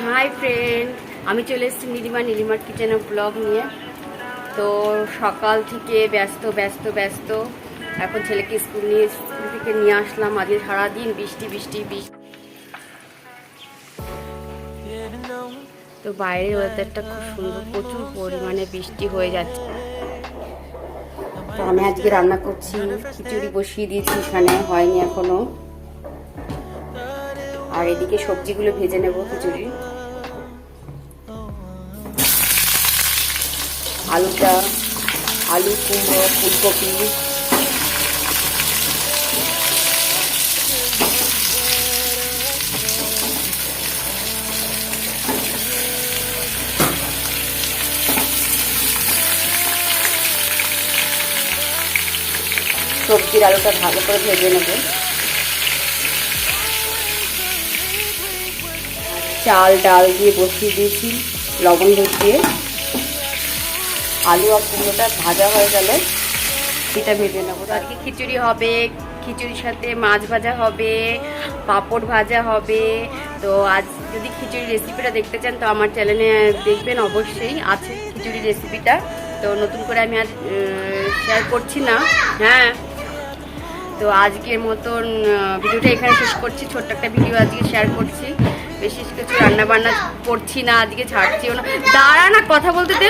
Hi friend আমি চলে এসেছি নীলিমা নীলিমার কিচেনে ব্লগ নিয়ে। তো সকাল থেকে ব্যস্ত ব্যস্ত ব্যস্ত। এখন ছেলেকে স্কুল নিয়ে, স্কুল থেকে নিয়ে আসলাম। আজকে সারাদিন বৃষ্টি বৃষ্টি বৃষ্টি। তো বাইরের ওয়েদারটা খুব সুন্দর। প্রচুর পরিমাণে বৃষ্টি হয়ে যাচ্ছে। তো আমি আজকে রান্না করছি, খিচুড়ি বসিয়ে দিয়েছি, এখানে হয়নি এখনও। আর এদিকে সবজিগুলো ভেজে নেব খিচুড়ি। আলুটা, আলু কুমড়ো, ফুলকপি সবজির আলুটা ভালো করে ভেজে নেব। চাল, ডাল দিয়ে বসিয়ে দিয়েছি, লবণ দিয়ে। আলু আর কুমড়োটা ভাজা হয়ে গেলে সেটা ভেজে নেব। আজকে খিচুড়ি হবে, খিচুড়ির সাথে মাছ ভাজা হবে, পাঁপড় ভাজা হবে। তো আজ যদি খিচুড়ি রেসিপিটা দেখতে চান, তো আমার চ্যানেলে দেখবেন অবশ্যই আছে খিচুড়ি রেসিপিটা তো নতুন করে আমি আর শেয়ার করছি না। হ্যাঁ। তো আজকের মতন ভিডিওটা এখানে শেষ করছি। ছোট্ট একটা ভিডিও আজকে শেয়ার করছি। বেশি কিছু রান্না বান্না করছি না, আজকে ছাড়ছিও না। দাঁড়া না, কথা বলতে দে।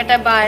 এটা বাই